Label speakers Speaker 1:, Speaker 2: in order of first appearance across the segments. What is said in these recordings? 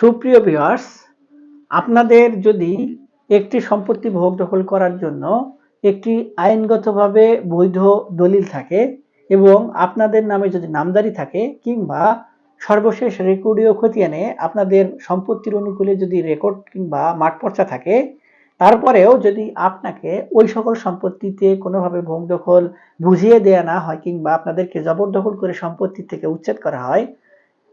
Speaker 1: সুপ্রিয় ভিউয়ার্স আপনাদের যদি একটি সম্পত্তি ভোগ দখল করার জন্য একটি আইনগতভাবে বৈধ দলিল থাকে এবং আপনাদের নামে যদি নামদারি থাকে কিংবা সর্বশেষ রেকর্ডীয় খতিয়ানে আপনাদের সম্পত্তির অনুকূলে যদি রেকর্ড কিংবা মাঠ পর্চা থাকে, তারপরেও যদি আপনাকে ওই সকল সম্পত্তিতে কোনোভাবে ভোগ দখল বুঝিয়ে দেয়া না হয় কিংবা আপনাদেরকে জবরদখল করে সম্পত্তি থেকে উচ্ছেদ করা হয়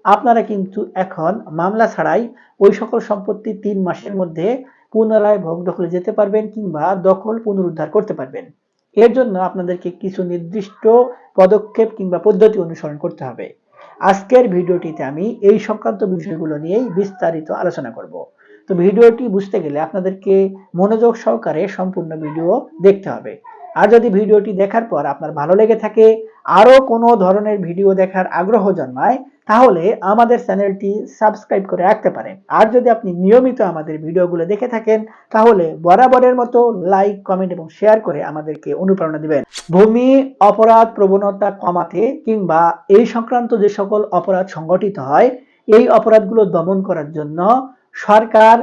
Speaker 1: আপনারা কিন্তু এখন মামলা ছাড়াই ওই সকল সম্পত্তি তিন মাসের মধ্যে পুনরায় ভোগ দখলে যেতে পারবেন কিংবা দখল পুনরুদ্ধার করতে পারবেন। এর জন্য আপনাদেরকে কিছু নির্দিষ্ট পদক্ষেপ কিংবা পদ্ধতি অনুসরণ করতে হবে। আজকের ভিডিওটিতে আমি এই সংক্রান্ত বিষয়গুলো নিয়েই বিস্তারিত আলোচনা করব। তো ভিডিওটি বুঝতে গেলে আপনাদেরকে মনোযোগ সহকারে সম্পূর্ণ ভিডিও দেখতে হবে। আর যদি ভিডিওটি দেখার পর আপনার ভালো লেগে থাকে আরও কোনো ধরনের ভিডিও দেখার আগ্রহ জন্মায়, তাহলে আমাদের চ্যানেলটি সাবস্ক্রাইব করে রাখতে পারেন। আর যদি আপনি নিয়মিত আমাদের ভিডিওগুলো দেখে থাকেন, তাহলে বরাবরের মতো লাইক কমেন্ট এবং শেয়ার করে আমাদেরকে অনুপ্রেরণা দিবেন। ভূমি অপরাধ প্রবণতা কমাতে কিংবা এই সংক্রান্ত যে সকল অপরাধ সংগঠিত হয়, এই অপরাধগুলো দমন করার জন্য সরকার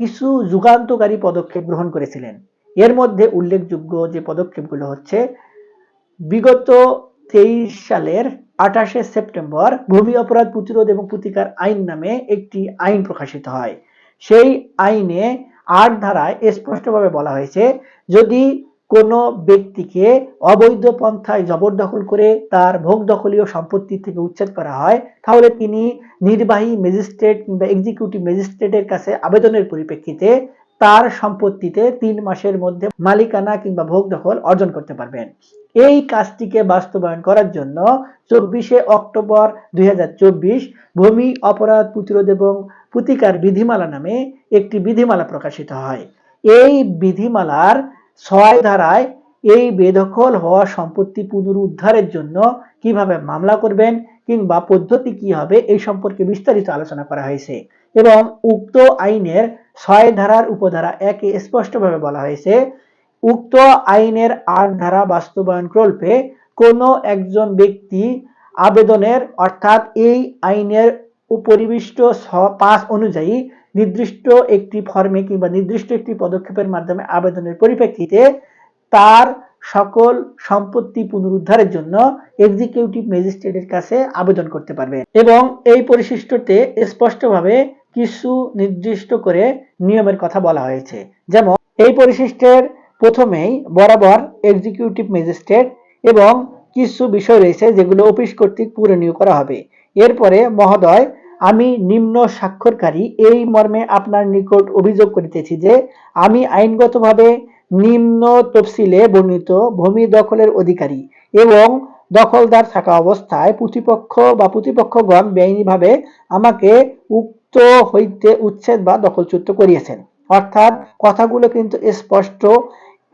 Speaker 1: কিছু যুগান্তকারী পদক্ষেপ গ্রহণ করেছিলেন। এর মধ্যে উল্লেখযোগ্য যে পদক্ষেপগুলো হচ্ছে, বিগত তেইশ সালের আঠাশে সেপ্টেম্বর ভূমি অপরাধ প্রতিরোধ এবং প্রতিকার আইন নামে একটি আইন প্রকাশিত হয়। সেই আইনে আট ধারায় স্পষ্টভাবে বলা হয়েছে, যদি কোনো ব্যক্তিকে অবৈধ পন্থায় জবরদখল করে তার ভোগ দখলীয় সম্পত্তি থেকে উচ্ছেদ করা হয়, তাহলে তিনি নির্বাহী ম্যাজিস্ট্রেট কিংবা এক্সিকিউটিভ ম্যাজিস্ট্রেটের কাছে আবেদনের পরিপ্রেক্ষিতে তার সম্পত্তিতে তিন মাসের মধ্যে মালিকানা কিংবা ভোগ দখল অর্জন করতে পারবেন। এই কাজটিকে বাস্তবায়ন করার জন্য চব্বিশে অক্টোবর দুই ভূমি অপরাধ প্রতিরোধ এবং প্রতিকার বিধিমালা নামে একটি বিধিমালা প্রকাশিত হয়। এই বিধিমালার ছয় ধারায় এই বেদখল হওয়া সম্পত্তি পুনরুদ্ধারের জন্য কীভাবে মামলা করবেন কিংবা পদ্ধতি কি হবে এই সম্পর্কে বিস্তারিত আলোচনা করা হয়েছে। এবং উক্ত আইনের ছয় ধারার উপধারা একে স্পষ্টভাবে বলা হয়েছে। উক্ত আইনের আট ধারা বাস্তবায়ন কল্পে কোনো একজন ব্যক্তি আবেদনের, অর্থাৎ এই আইনের পরিবিষ্ট পাঁচ অনুযায়ী নির্দিষ্ট একটি ফর্মে কিংবা নির্দিষ্ট একটি পদক্ষেপের মাধ্যমে আবেদনের পরিপ্রেক্ষিতে তার সকল সম্পত্তি পুনরুদ্ধারের জন্য এক্সিকিউটিভ ম্যাজিস্ট্রেটের কাছে আবেদন করতে পারবে। এবং এই পরিশিষ্টতে স্পষ্টভাবে কিছু নির্দিষ্ট করে নিয়মের কথা বলা হয়েছে। যেমন, এই পরিশিষ্টের প্রথমেই বরাবর এক্সিকিউটিভ ম্যাজিস্ট্রেট এবং কিছু বিষয় রয়েছে যেগুলো অফিস কর্তৃক পূরণীয় করা হবে। এরপরে মহোদয়, আমি নিম্ন স্বাক্ষরকারী, এই মর্মে আপনার নিকট অভিযোগ করিতেছি যে, আমি আইনগতভাবে নিম্ন তফসিলে বর্ণিত ভূমি দখলের অধিকারী এবং দখলদার থাকা অবস্থায় প্রতিপক্ষ বা প্রতিপক্ষগণ বেআইনিভাবে আমাকে উক্ত হইতে উচ্ছেদ বা দখলচ্যুত করিয়েছেন। অর্থাৎ কথাগুলো কিন্তু স্পষ্ট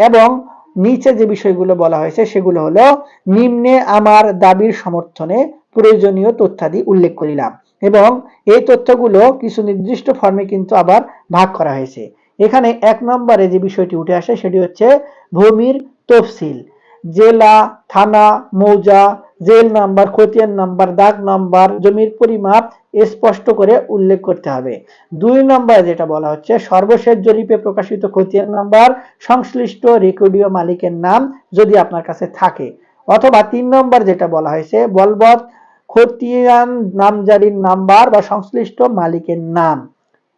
Speaker 1: এবং নিচে যে বিষয়গুলো বলা হয়েছে সেগুলো হলো, নিম্নে আমার দাবির সমর্থনে প্রয়োজনীয় তথ্যাদি উল্লেখ করিলাম এবং এই তথ্যগুলো কিছু নির্দিষ্ট ফর্মে কিন্তু আবার ভাগ করা হয়েছে। এখানে এক নম্বরে যে বিষয়টি উঠে আসে সেটি হচ্ছে ভূমির তফসিল। জেলা, থানা, মৌজা জেল নাম্বার, খতিয়ান নাম্বার, দাগ নাম্বার, জমির পরিমাপ স্পষ্ট করে উল্লেখ করতে হবে। দুই নম্বর যেটা বলা হচ্ছে, সর্বশেষ জরিপে প্রকাশিত খতিয়ান নাম্বার, সংশ্লিষ্ট রেকর্ডীয় মালিকের নাম যদি আপনার কাছে থাকে। অথবা তিন নম্বর যেটা বলা হয়েছে, বলবৎ খতিয়ান নামজারির নাম্বার বা সংশ্লিষ্ট মালিকের নাম।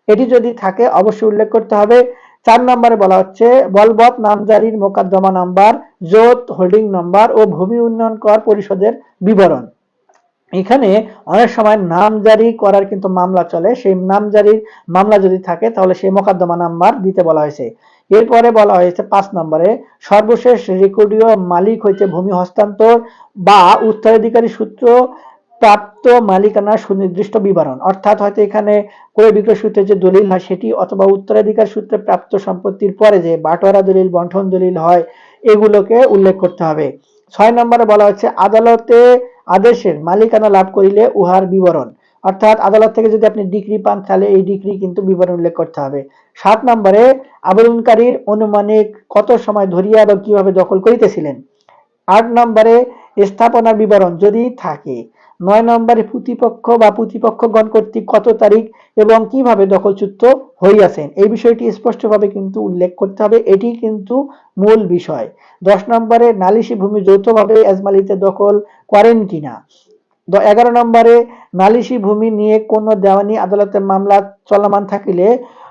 Speaker 1: এটি যদি থাকে, অবশ্যই উল্লেখ করতে হবে। চার নম্বরে বলা হচ্ছে, বলবৎ নামজারির মোকদ্দমা নাম্বার, জোত হোল্ডিং নাম্বার ও ভূমি উন্নয়ন কর পরিষদের বিবরণ। এখানে অনেক সময় নামজারি করার কিন্তু মামলা চলে। সেই নামজারির মামলা যদি থাকে, তাহলে সেই মোকদ্দমা নাম্বার দিতে বলা হয়েছে। এরপরে বলা হয়েছে পাঁচ নম্বরে, সর্বশেষ রেকর্ডীয় মালিক হইতে ভূমি হস্তান্তর বা উত্তরাধিকারী সূত্র প্রাপ্ত মালিকানার সুনির্দিষ্ট বিবরণ। অর্থাৎ হয়তো এখানে ক্রয় বিক্রয় সূত্রে যে দলিল হয়, সেটি অথবা উত্তরাধিকার সূত্রে প্রাপ্ত সম্পত্তির পরে যে বাটোয়ারা দলিল বন্ঠন দলিল হয়, এগুলোকে উল্লেখ করতে হবে। ছয় নম্বরে বলা হচ্ছে, আদালতে আদেশের মালিকানা লাভ করিলে উহার বিবরণ। অর্থাৎ আদালত থেকে যদি আপনি ডিগ্রি পান, তাহলে এই ডিগ্রি কিন্তু বিবরণ উল্লেখ করতে হবে। সাত নম্বরে, আবেদনকারীর অনুমানিক কত সময় ধরিয়া এবং কীভাবে দখল করিতেছিলেন? আট নম্বরে, স্থাপনার বিবরণ যদি থাকে নয় নম্বরে প্রতিপক্ষ বা প্রতিপক্ষগণ কর্তৃক কত তারিখ এবং কীভাবে দখলচ্যুত হইয়াছেন? এই বিষয়টি স্পষ্টভাবে কিন্তু উল্লেখ করতে হবে। এটি কিন্তু মূল বিষয়। দশ নম্বরে নালিশি ভূমি যৌথভাবে এজমালিতে দখল করেন কিনা? এগারো নম্বরে নালিশি ভূমি নিয়ে কোনো দেওয়ানি আদালতের মামলা চলমান থাকিলে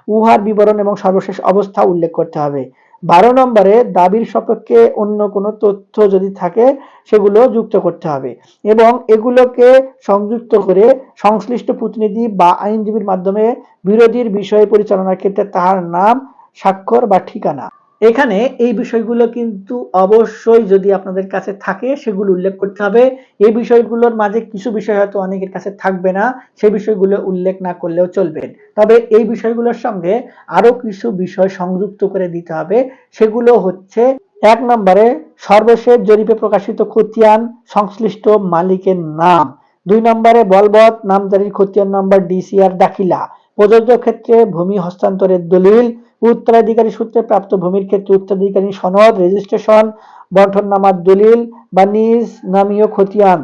Speaker 1: উহার বিবরণ এবং সর্বশেষ অবস্থা উল্লেখ করতে হবে। বারো নম্বরে দাবির সপক্ষে অন্য কোনো তথ্য যদি থাকে, সেগুলো যুক্ত করতে হবে এবং এগুলোকে সংযুক্ত করে সংশ্লিষ্ট প্রতিনিধি বা আইনজীবীর মাধ্যমে বিরোধীর বিষয় পরিচালনার ক্ষেত্রে তাহার নাম, স্বাক্ষর বা ঠিকানা। এখানে এই বিষয়গুলো কিন্তু অবশ্যই যদি আপনাদের কাছে থাকে, সেগুলো উল্লেখ করতে হবে। এই বিষয়গুলোর মাঝে কিছু বিষয় হয়তো অনেকের কাছে থাকবে না, সেই বিষয়গুলো উল্লেখ না করলেও চলবে। তবে এই বিষয়গুলোর সঙ্গে আরও কিছু বিষয় সংযুক্ত করে দিতে হবে। সেগুলো হচ্ছে, এক নম্বরে, সর্বশেষ জরিপে প্রকাশিত খতিয়ান সংশ্লিষ্ট মালিকের নাম। দুই নম্বরে, বলবৎ নামজারির খতিয়ান নম্বর ডিসিআর দাখিলা। প্রযোজ্য ক্ষেত্রে ভূমি হস্তান্তরের দলিল। উত্তরাধিকারী সূত্রে প্রাপ্ত ভূমির ক্ষেত্রে উত্তরাধিকারী সনদ রেজিস্ট্রেশন বন্টননামার দলিল বা নিজ নামীয় খতিয়ান।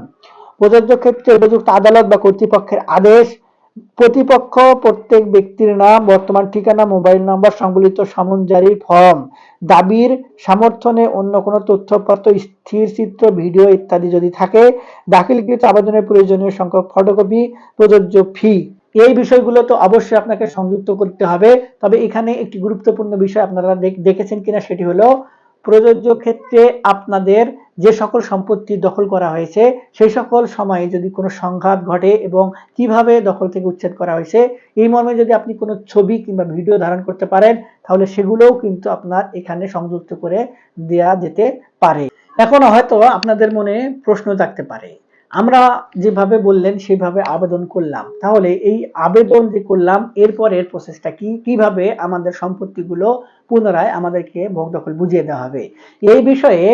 Speaker 1: প্রযোজ্য ক্ষেত্রে উপযুক্ত আদালত বা কর্তৃপক্ষের আদেশ। প্রতিপক্ষ প্রত্যেক ব্যক্তির নাম, বর্তমান ঠিকানা, মোবাইল নম্বর, সংবলিত সমন জারির ফর্ম, দাবির সমর্থনে অন্য কোনো তথ্যপত্র, স্থির চিত্র, ভিডিও ইত্যাদি যদি থাকে, দাখিলকৃত আবেদনের প্রয়োজনীয় সংখ্যক ফটোকপি, প্রযোজ্য ফি। এই বিষয়গুলো তো অবশ্যই আপনাকে সংযুক্ত করতে হবে। তবে এখানে একটি গুরুত্বপূর্ণ বিষয় আপনারা দেখেছেন কিনা সেটি হলো, প্রযোজ্য ক্ষেত্রে আপনাদের যে সকল সম্পত্তি দখল করা হয়েছে, সেই সকল সময়ে যদি কোনো সংঘাত ঘটে এবং কীভাবে দখল থেকে উচ্ছেদ করা হয়েছে, এই মর্মে যদি আপনি কোনো ছবি কিংবা ভিডিও ধারণ করতে পারেন, তাহলে সেগুলোও কিন্তু আপনার এখানে সংযুক্ত করে দেয়া যেতে পারে। এখন হয়তো আপনাদের মনে প্রশ্ন থাকতে পারে। আমরা যেভাবে বললেন সেইভাবে আবেদন করলাম। তাহলে এই আবেদন যে করলাম, এরপরের প্রসেসটা কি? কীভাবে আমাদের সম্পত্তিগুলো পুনরায় আমাদেরকে ভোগ দখল বুঝিয়ে দেওয়া হবে? এই বিষয়ে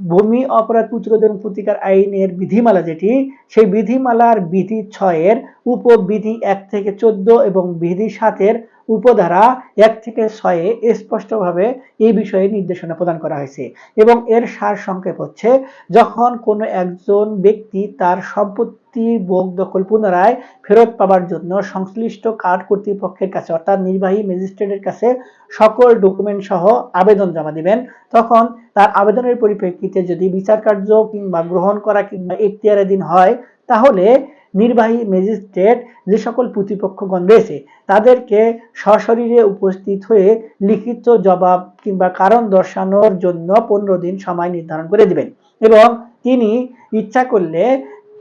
Speaker 1: ভূমি অপরাধ প্রতিরোধ এবং প্রতিকার আইনের বিধিমালা যেটি, সেই বিধিমালার বিধি ছয়ের উপবিধি এক থেকে চোদ্দ এবং বিধি সাতের উপধারা এক থেকে ছয়ে স্পষ্টভাবে এই বিষয়ে নির্দেশনা প্রদান করা হয়েছে এবং এর সার সংক্ষেপ হচ্ছে, যখন কোনো একজন ব্যক্তি তার সম্পত্তি ভোগ দখল পুনরায় ফেরত পাবার জন্য সংশ্লিষ্ট কার্ড কর্তৃপক্ষের কাছে, অর্থাৎ নির্বাহী ম্যাজিস্ট্রেটের কাছে সকল ডকুমেন্ট সহ আবেদন জমা দিবেন, তখন তার আবেদনের পরিপ্রেক্ষিতে যদি বিচার কার্য কিংবা গ্রহণ করা কিংবা এখতিয়ারাধীন হয়, তাহলে নির্বাহী ম্যাজিস্ট্রেট যে সকল প্রতিপক্ষগণ রয়েছে, তাদেরকে সশরীরে উপস্থিত হয়ে লিখিত জবাব কিংবা কারণ দর্শানোর জন্য পনেরো দিন সময় নির্ধারণ করে দিবেন। এবং তিনি ইচ্ছা করলে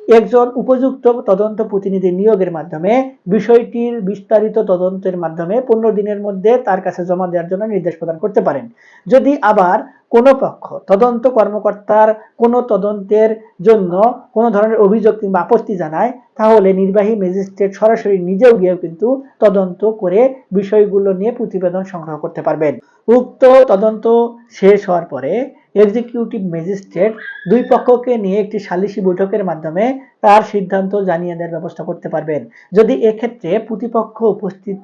Speaker 1: একজন উপযুক্ত তদন্ত প্রতিনিধি নিয়োগের মাধ্যমে বিষয়টির বিস্তারিত তদন্তের মাধ্যমে পনেরো দিনের মধ্যে তার কাছে জমা দেওয়ার জন্য নির্দেশ প্রদান করতে পারেন। যদি আবার কোনো পক্ষ তদন্ত কর্মকর্তার কোনো তদন্তের জন্য কোনো ধরনের অভিযোগ কিংবা আপত্তি জানায়, তাহলে নির্বাহী ম্যাজিস্ট্রেট সরাসরি নিজেও গিয়েও কিন্তু তদন্ত করে বিষয়গুলো নিয়ে প্রতিবেদন সংগ্রহ করতে পারবেন। উক্ত তদন্ত শেষ হওয়ার পরে এক্সিকিউটিভ ম্যাজিস্ট্রেট দুই পক্ষকে নিয়ে একটি সালিসি বৈঠকের মাধ্যমে তার সিদ্ধান্ত জানিয়ে দেওয়ার ব্যবস্থা করতে পারবেন। যদি এক্ষেত্রে প্রতিপক্ষ উপস্থিত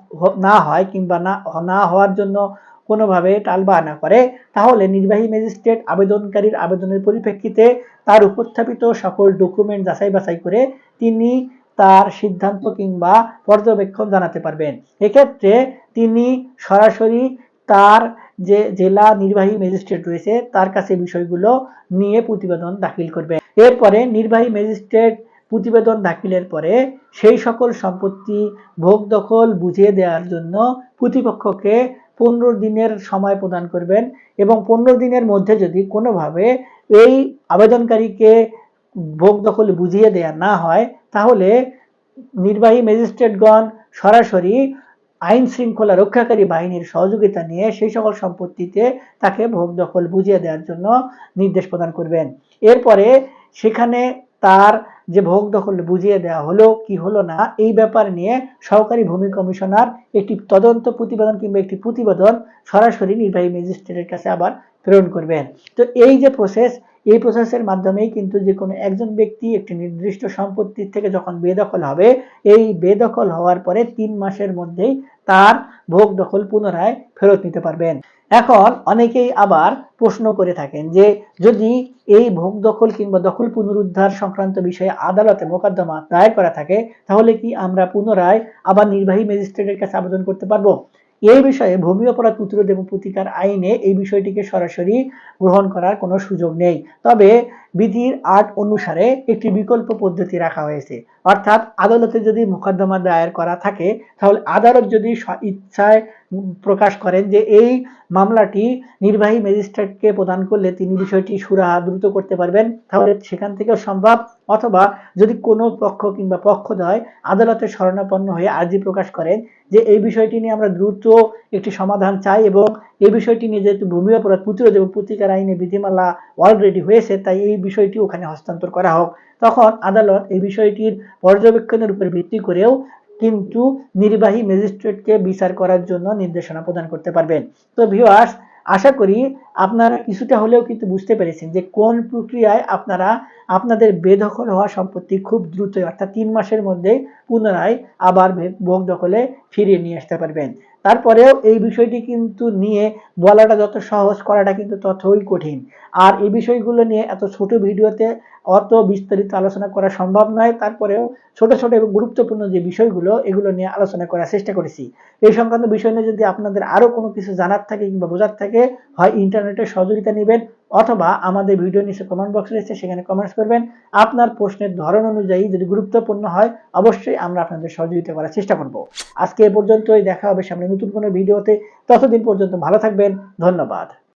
Speaker 1: না হয় কিংবা না না হওয়ার জন্য কোনোভাবে টালবাহানা করে, তাহলে নির্বাহী ম্যাজিস্ট্রেট আবেদনকারীর আবেদনের পরিপ্রেক্ষিতে তার উপস্থাপিত সকল ডকুমেন্ট যাচাই বাছাই করে তিনি তার সিদ্ধান্ত কিংবা পর্যবেক্ষণ জানাতে পারবেন। এক্ষেত্রে তিনি সরাসরি তার যে জেলা নির্বাহী ম্যাজিস্ট্রেট রয়েছে, তার কাছে বিষয়গুলো নিয়ে প্রতিবেদন দাখিল করবে। এরপরে নির্বাহী ম্যাজিস্ট্রেট প্রতিবেদন দাখিলের পরে সেই সকল সম্পত্তি ভোগ দখল বুঝিয়ে দেওয়ার জন্য প্রতিপক্ষকে পনেরো দিনের সময় প্রদান করবেন এবং পনেরো দিনের মধ্যে যদি কোনোভাবে এই আবেদনকারীকে ভোগ দখল বুঝিয়ে দেয়া না হয়, তাহলে নির্বাহী ম্যাজিস্ট্রেটগণ সরাসরি আইন শৃঙ্খলা রক্ষাকারী বাহিনীর সহযোগিতা নিয়ে সেই সকল সম্পত্তিতে তাকে ভোগ দখল বুঝিয়ে দেওয়ার জন্য নির্দেশ প্রদান করবেন। এরপরে সেখানে তার যে ভোগ দখল বুঝিয়ে দেওয়া হলো কি হলো না, এই ব্যাপার নিয়ে সহকারী ভূমি কমিশনার একটি তদন্ত প্রতিবেদন কিংবা একটি প্রতিবেদন সরাসরি নির্বাহী ম্যাজিস্ট্রেটের কাছে আবার প্রেরণ করবেন। তো এই যে প্রসেস এই প্রসেসের মাধ্যমেই কিন্তু যে কোনো একজন ব্যক্তি একটি নির্দিষ্ট সম্পত্তির থেকে যখন বেদখল হবে, এই বেদখল হওয়ার পরে তিন মাসের মধ্যেই তার ভোগ দখল পুনরায় ফেরত নিতে পারবেন। এখন অনেকেই আবার প্রশ্ন করে থাকেন যে, যদি এই ভোগ দখল কিংবা দখল পুনরুদ্ধার সংক্রান্ত বিষয়ে আদালতে মোকদ্দমা দায়ের করা থাকে, তাহলে কি আমরা পুনরায় আবার নির্বাহী ম্যাজিস্ট্রেটের কাছে আবেদন করতে পারব? এই বিষয়ে ভূমি অপরাধ প্রতিরোধ এবং প্রতিকার আইনে এই বিষয়টিকে সরাসরি গ্রহণ করার কোনো সুযোগ নেই। তবে বিধির আট অনুসারে একটি বিকল্প পদ্ধতি রাখা হয়েছে। অর্থাৎ আদালতে যদি মোকদ্দমা দায়ের করা থাকে, তাহলে আদালত যদি ইচ্ছায় প্রকাশ করেন যে এই মামলাটি নির্বাহী ম্যাজিস্ট্রেটকে প্রদান করলে তিনি বিষয়টি সুরাহা দ্রুত করতে পারবেন, তাহলে সেখান থেকেও সম্ভব। অথবা যদি কোনো পক্ষ কিংবা পক্ষদ্বয় আদালতের শরণাপন্ন হয়ে আর্জি প্রকাশ করেন যে এই বিষয়টি নিয়ে আমরা দ্রুত একটি সমাধান চাই এবং এই বিষয়টি নিয়ে যেহেতু ভূমি অপরাধ প্রতিরোধ এবং প্রতিকার আইনে বিধিমালা অলরেডি হয়েছে, তাই এই বিষয়টি ওখানে হস্তান্তর করা হোক। তখন আদালত এই বিষয়টির পর্যবেক্ষণের উপর ভিত্তি করেও কিন্তু নির্বাহী ম্যাজিস্ট্রেটকে বিচার করার জন্য নির্দেশনা প্রদান করতে পারবেন। তো ভিউয়ার্স আশা করি আপনারা কিছুটা হলেও কিন্তু বুঝতে পেরেছেন যে কোন প্রক্রিয়ায় আপনারা আপনাদের বেদখল হওয়া সম্পত্তি খুব দ্রুতই, অর্থাৎ তিন মাসের মধ্যে পুনরায় আবার ভোগ দখলে ফিরিয়ে নিয়ে আসতে পারবেন। তারপরেও এই বিষয়টি কিন্তু নিয়ে বলাটা যত সহজ, করাটা কিন্তু ততই কঠিন। আর এই বিষয়গুলো নিয়ে এত ছোট ভিডিওতে অত বিস্তারিত আলোচনা করা সম্ভব নয়। তারপরেও ছোট ছোট এবং গুরুত্বপূর্ণ যে বিষয়গুলো, এগুলো নিয়ে আলোচনা করার চেষ্টা করেছি। এই সংক্রান্ত বিষয় নিয়ে যদি আপনাদের আরও কোনো কিছু জানার থাকে কিংবা বোঝার থাকে, হয় ইন্টারনেটের সহযোগিতা নেবেন। অথবা আমাদের ভিডিও নিচে কমেন্ট বক্স রয়েছে, সেখানে কমেন্টস করবেন। আপনার প্রশ্নের ধরন অনুযায়ী যদি গুরুত্বপূর্ণ হয়, অবশ্যই আমরা আপনাদের সহযোগিতা করার চেষ্টা করব। আজকে এ পর্যন্তই, দেখা হবে সামনে নতুন কোনো ভিডিওতে ততদিন পর্যন্ত ভালো থাকবেন, ধন্যবাদ।